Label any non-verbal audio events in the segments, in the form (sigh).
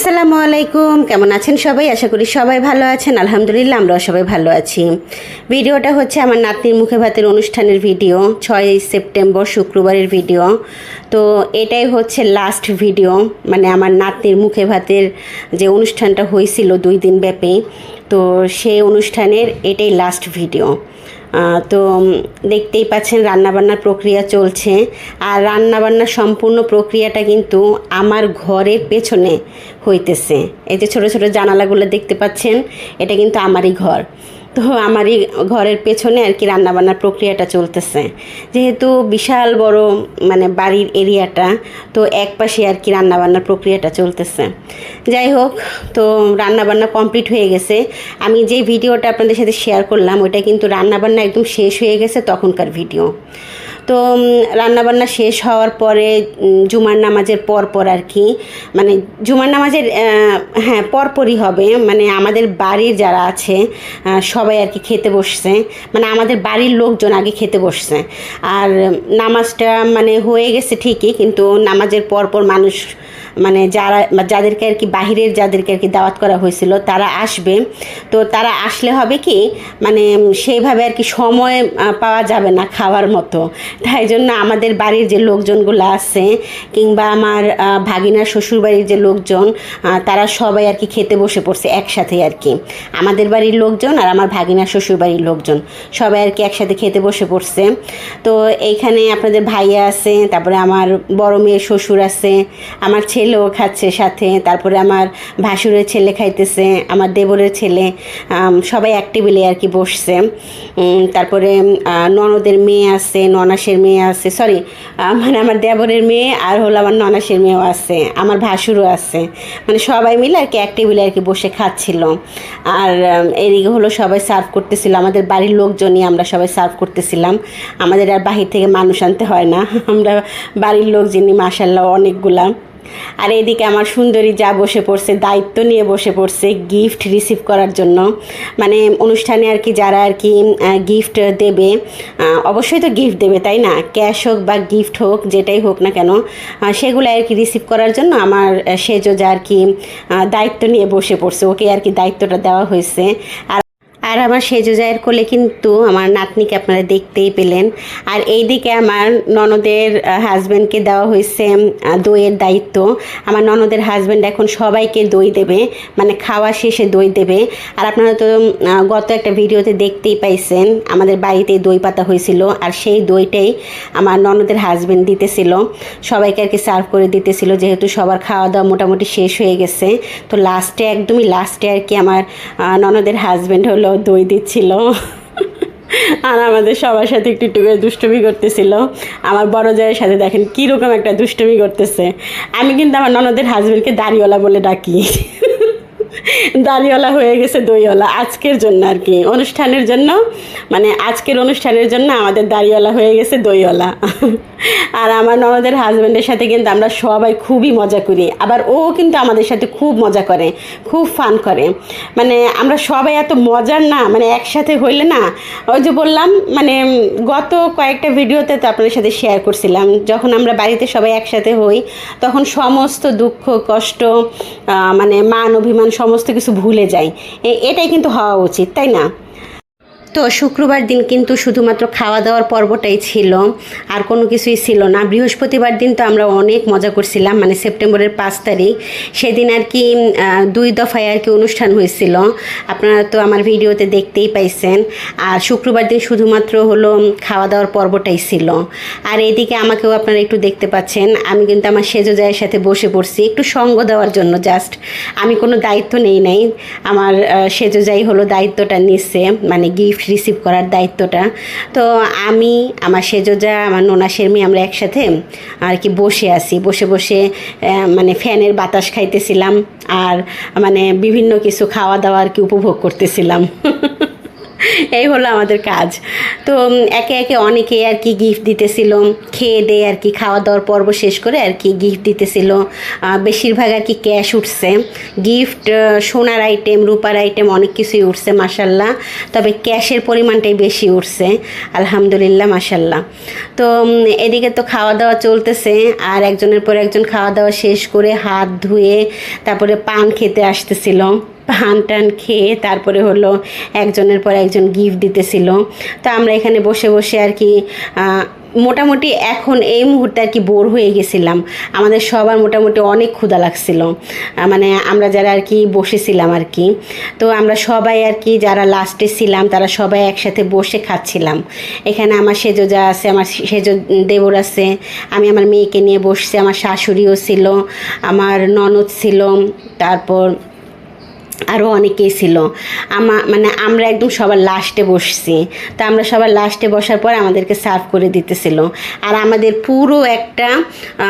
আসসালামু আলাইকুম। কেমন আছেন সবাই? আশা করি সবাই ভালো আছেন। আলহামদুলিল্লাহ, আমরাও সবাই ভালো আছি। ভিডিওটা হচ্ছে আমার নাতনির মুখে ভাতের অনুষ্ঠানের ভিডিও, ছয় সেপ্টেম্বর শুক্রবারের ভিডিও। তো এটাই হচ্ছে লাস্ট ভিডিও মানে আমার নাতনির মুখে ভাতের যে অনুষ্ঠানটা হয়েছিল দুই দিন ব্যাপী, তো সেই অনুষ্ঠানের এটাই লাস্ট ভিডিও তো দেখতেই পাচ্ছেন রান্নাবান্নার প্রক্রিয়া চলছে। আর রান্নাবান্নার সম্পূর্ণ প্রক্রিয়াটা কিন্তু আমার ঘরের পেছনে হইতেছে। এই যে ছোটো ছোটো জানালাগুলো দেখতে পাচ্ছেন, এটা কিন্তু আমারই ঘর। তো আমারই ঘরের পেছনে আর কি রান্নাবান্নার প্রক্রিয়াটা চলতেছে। যেহেতু বিশাল বড় মানে বাড়ির এরিয়াটা, তো এক পাশে আর কি রান্নাবান্নার প্রক্রিয়াটা চলতেছে। যাই হোক, তো রান্নাবান্না কমপ্লিট হয়ে গেছে। আমি যে ভিডিওটা আপনাদের সাথে শেয়ার করলাম, ওইটা কিন্তু রান্নাবান্না একদম শেষ হয়ে গেছে তখনকার ভিডিও। তো রান্নাবান্না শেষ হওয়ার পরে জুমার নামাজের পর পর আর কি মানে জুমার নামাজের হ্যাঁ পরপরই হবে। মানে আমাদের বাড়ির যারা আছে সবাই আর কি খেতে বসছে। মানে আমাদের বাড়ির লোকজন আগে খেতে বসছে। আর নামাজটা মানে হয়ে গেছে ঠিকই, কিন্তু নামাজের পর পর মানুষ মানে যারা যাদেরকে আর কি বাহিরের যাদেরকে আর কি দাওয়াত করা হয়েছিল, তারা আসবে। তো তারা আসলে হবে কি মানে সেইভাবে আর কি সময় পাওয়া যাবে না খাওয়ার মতো। তাই জন্য আমাদের বাড়ির যে লোকজনগুলো আছে কিংবা আমার ভাগিনার শ্বশুরবাড়ির যে লোকজন তারা সবাই আর কি খেতে বসে পড়ছে একসাথে আর কি। আমাদের বাড়ির লোকজন আর আমার ভাগিনার শ্বশুরবাড়ির লোকজন সবাই আর কি একসাথে খেতে বসে পড়ছে। তো এইখানে আপনাদের ভাইয়া আছে, তারপরে আমার বড় মেয়ের শ্বশুর আছে, আমার ছেলেও খাচ্ছে সাথে। তারপরে আমার ভাসুরের ছেলে খাইতেছে, আমার দেবরের ছেলে। সবাই এক টেবিলে আর কি বসছে। তারপরে ননদের মেয়ে আছে, ননাসের মেয়ে আছে। সরি মানে আমার দেবরের মেয়ে আর হলো আমার ননাসের মেয়েও আছে, আমার ভাসুরও আছে। মানে সবাই মিলে আর কি এক টেবিলে আর কি বসে খাচ্ছিল। আর এদিকে হলো সবাই সার্ভ করতেছিল। আমাদের বাড়ির লোকজনই আমরা সবাই সার্ভ করতেছিলাম। আমাদের আর বাহির থেকে মানুষ আনতে হয় না। (laughs) আমরা বাড়ির লোকজনই মাসাল্লাহ অনেকগুলা। আর এদিকে আমার সুন্দরী যা বসে পড়ছে, দায়িত্ব নিয়ে বসে পড়ছে গিফট রিসিভ করার জন্য। মানে অনুষ্ঠানে আর কি যারা আর কি গিফট দেবে অবশ্যই তো গিফট দেবে, তাই না? ক্যাশ হোক বা গিফট হোক, যেটাই হোক না কেন সেগুলো আর কি রিসিভ করার জন্য আমার সেজো যা আর কি দায়িত্ব নিয়ে বসে পড়ছে, ওকে আর কি দায়িত্বটা দেওয়া হয়েছে। আর আর আমার সেজো জায়ের কোলে কিন্তু আমার নাতনিকে আপনারা দেখতেই পেলেন। আর এইদিকে আমার ননদের হাজব্যান্ডকে দেওয়া হয়েছে দইয়ের দায়িত্ব। আমার ননদের হাজব্যান্ড এখন সবাইকে দই দেবে মানে খাওয়া শেষে দই দেবে। আর আপনারা তো গত একটা ভিডিওতে দেখতেই পাইছেন, আমাদের বাড়িতে দই পাতা হয়েছিল। আর সেই দইটাই আমার ননদের হাজব্যান্ড দিতেছিল। সবাইকে আর কি সার্ভ করে দিতেছিল, যেহেতু সবার খাওয়া দাওয়া মোটামুটি শেষ হয়ে গেছে। তো লাস্টে একদমই লাস্টে আর কি আমার ননদের হাজব্যান্ড হলো দই দিচ্ছিল আর আমাদের সবার সাথে একটু একটু করে দুষ্টুমি করতেছিল। আমার বড় জায়ের সাথে দেখেন কীরকম একটা দুষ্টুমি করতেছে। আমি কিন্তু আমার ননদের হাজব্যান্ডকে দাড়িওয়ালা বলে ডাকি। দাড়িওয়ালা হয়ে গেছে দইওয়ালা আজকের জন্য আর কি। অনুষ্ঠানের জন্য মানে আজকের অনুষ্ঠানের জন্য আমাদের দাড়িওয়ালা হয়ে গেছে দইওয়ালা। আর আমার ননদের হাজব্যান্ডের সাথে কিন্তু আমরা সবাই খুবই মজা করি। আবার ও কিন্তু আমাদের সাথে খুব মজা করে, খুব ফান করে। মানে আমরা সবাই এত মজার না মানে একসাথে হইলে না, ওই যে বললাম মানে গত কয়েকটা ভিডিওতে তো আপনাদের সাথে শেয়ার করছিলাম, যখন আমরা বাড়িতে সবাই একসাথে হই, তখন সমস্ত দুঃখ, কষ্ট মানে মান, অভিমান সমস্ত কিছু ভুলে যাই। এটাই কিন্তু হওয়া উচিত তাই না? তো শুক্রবার দিন কিন্তু শুধুমাত্র খাওয়া দাওয়ার পর্বটাই ছিল, আর কোনো কিছুই ছিল না। বৃহস্পতিবার দিন তো আমরা অনেক মজা করছিলাম মানে সেপ্টেম্বরের পাঁচ তারিখ। সেদিন আর কি দুই দফায় আর কি অনুষ্ঠান হয়েছিল। আপনারা তো আমার ভিডিওতে দেখতেই পাইছেন। আর শুক্রবার দিন শুধুমাত্র হলো খাওয়া দাওয়ার পর্বটাই ছিল। আর এদিকে আমাকেও আপনারা একটু দেখতে পাচ্ছেন, আমি কিন্তু আমার সেজো জায়ের সাথে বসে পড়ছি, একটু সঙ্গ দেওয়ার জন্য জাস্ট। আমি কোনো দায়িত্ব নেই নাই, আমার সেজো যাই হলো দায়িত্বটা নিচ্ছে মানে গিফট রিসিভ করার দায়িত্বটা। তো আমি, আমার সেজোজা, আমার নোনা শেরমি আমরা একসাথে আর কি বসে আছি। বসে বসে মানে ফ্যানের বাতাস খাইতেছিলাম আর মানে বিভিন্ন কিছু খাওয়া দাওয়া আর কি উপভোগ করতেছিলাম। (laughs) এই হলো আমাদের কাজ। তো একে একে অনেকে আর কি গিফট দিতেছিল, খেয়ে দিয়ে আর কি খাওয়া দাওয়ার পর্ব শেষ করে আর কি গিফট দিতেছিল। বেশিরভাগ আর কি ক্যাশ উঠছে। গিফট সোনার আইটেম রূপার আইটেম অনেক কিছুই উঠছে মাসাল্লাহ তবে ক্যাশের পরিমাণটাই বেশি উঠছে। আলহামদুলিল্লাহ মাসাল্লাহ তো এদিকে তো খাওয়া দাওয়া চলতেছে। আর একজনের পর একজন খাওয়া দাওয়া শেষ করে হাত ধুয়ে তারপরে পান খেতে আসতেছিল। পান টান খেয়ে তারপরে হলো একজনের পর একজন গিফট দিতেছিল। তো আমরা এখানে বসে বসে আর কি মোটামুটি এখন এই মুহূর্তে আর কি বোর হয়ে গেছিলাম। আমাদের সবার মোটামুটি অনেক ক্ষুধা লাগছিল। মানে আমরা যারা আর কি বসেছিলাম আর কি, তো আমরা সবাই আর কি যারা লাস্টে ছিলাম তারা সবাই একসাথে বসে খাচ্ছিলাম। এখানে আমার সেজো যা আছে, আমার সেজো দেবর আছে, আমি আমার মেয়েকে নিয়ে বসছি, আমার শাশুড়িও ছিল, আমার ননদ ছিল, তারপর আরও অনেকেই ছিল। আমা মানে আমরা একদম সবার লাস্টে বসছি। তো আমরা সবার লাস্টে বসার পর আমাদেরকে সার্ভ করে দিতেছিল। আর আমাদের পুরো একটা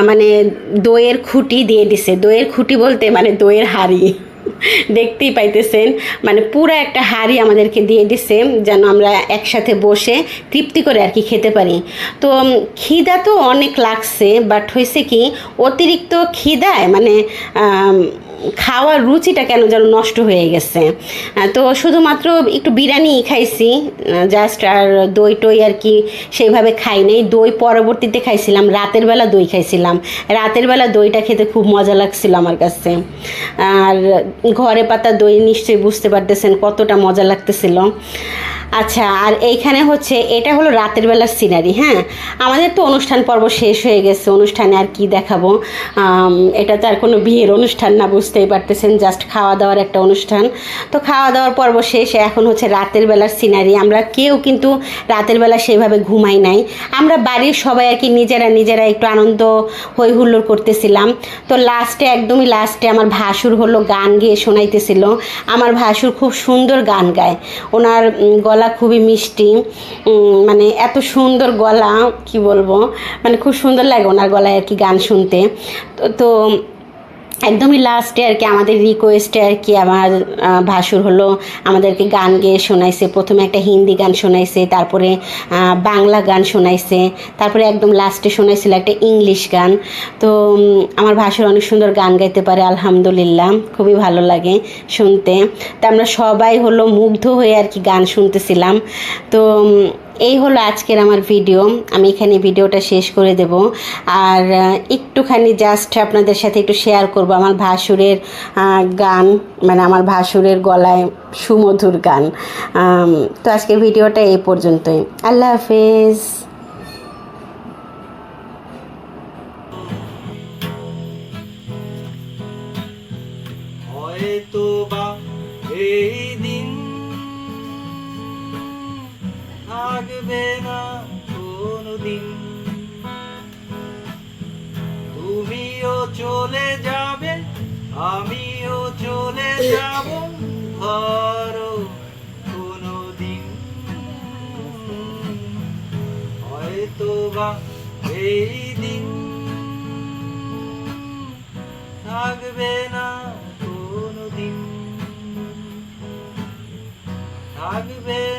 মানে দইয়ের খুঁটি দিয়ে দিছে। দইয়ের খুঁটি বলতে মানে দইয়ের হাড়ি। (laughs) দেখতেই পাইতেছেন। মানে পুরো একটা হাড়ি আমাদেরকে দিয়ে দিছে, যেন আমরা একসাথে বসে তৃপ্তি করে আর কি খেতে পারি। তো খিদা তো অনেক লাগছে বাট হয়েছে কি অতিরিক্ত খিদায় মানে খাওয়ার রুচিটা কেন যেন নষ্ট হয়ে গেছে? তো শুধুমাত্র একটু বিরিয়ানি খাইছি জাস্ট আর দই টই আর কি সেইভাবে খাই নাই। দই পরবর্তীতে খাইছিলাম, রাতের বেলা দই খাইছিলাম। রাতের বেলা দইটা খেতে খুব মজা লাগছিল আমার কাছে। আর ঘরে পাতা দই নিশ্চয়ই বুঝতে পারতেছেন কতটা মজা লাগতেছিল। আচ্ছা আর এইখানে হচ্ছে এটা হলো রাতের বেলার সিনারি হ্যাঁ? আমাদের তো অনুষ্ঠান পর্ব শেষ হয়ে গেছে অনুষ্ঠানে আর কি দেখাবো? এটা তো আর কোনো বিয়ের অনুষ্ঠান না বুঝতেই পারতেছেন জাস্ট খাওয়া দাওয়ার একটা অনুষ্ঠান। তো খাওয়া দাওয়ার পর্ব শেষ এখন হচ্ছে রাতের বেলার সিনারি আমরা কেউ কিন্তু রাতের বেলা সেভাবে ঘুমাই নাই। আমরা বাড়ির সবাই আর কি নিজেরা নিজেরা একটু আনন্দ হই হুল্লোড় করতেছিলাম। তো লাস্টে একদমই লাস্টে আমার ভাসুর হলো গান গেয়ে শোনাইতেছিল। আমার ভাসুর খুব সুন্দর গান গায়। ওনার উম, গলা খুবই মিষ্টি। মানে এত সুন্দর গলা, কি বলব? মানে খুব সুন্দর লাগে ওনার গলায় আর কি গান শুনতে। তো একদমই লাস্টে আর কি আমাদের রিকোয়েস্টে আর কি আমার ভাসুর হলো, আমাদেরকে গান গেয়ে শোনাইছে। প্রথমে একটা হিন্দি গান শোনাইছে, তারপরে বাংলা গান শোনাইছে, তারপরে একদম লাস্টে শোনাইছিল একটা ইংলিশ গান। তো আমার ভাসুর অনেক সুন্দর গান গাইতে পারে, আলহামদুলিল্লাহ, খুবই ভালো লাগে শুনতে। তা আমরা সবাই হলো মুগ্ধ হয়ে আর কি গান শুনতেছিলাম। তো এই হলো আজকের আমার ভিডিও আমি এখানে ভিডিওটা শেষ করে দেব। আর একটুখানি জাস্ট আপনাদের সাথে একটু শেয়ার করব আমার ভাসুরের গান মানে আমার ভাসুরের গলায় সুমধুর গান। তো আজকের ভিডিওটা এই পর্যন্তই। আল্লাহ হাফেজ। বা এই দিন থাকবে না কোনদিন। তুমিও চলে যাবে, আমিও চলে যাব ধরো কোনদিন। হয়তো বা এই দিন থাকবে না কোনদিন। থাকবে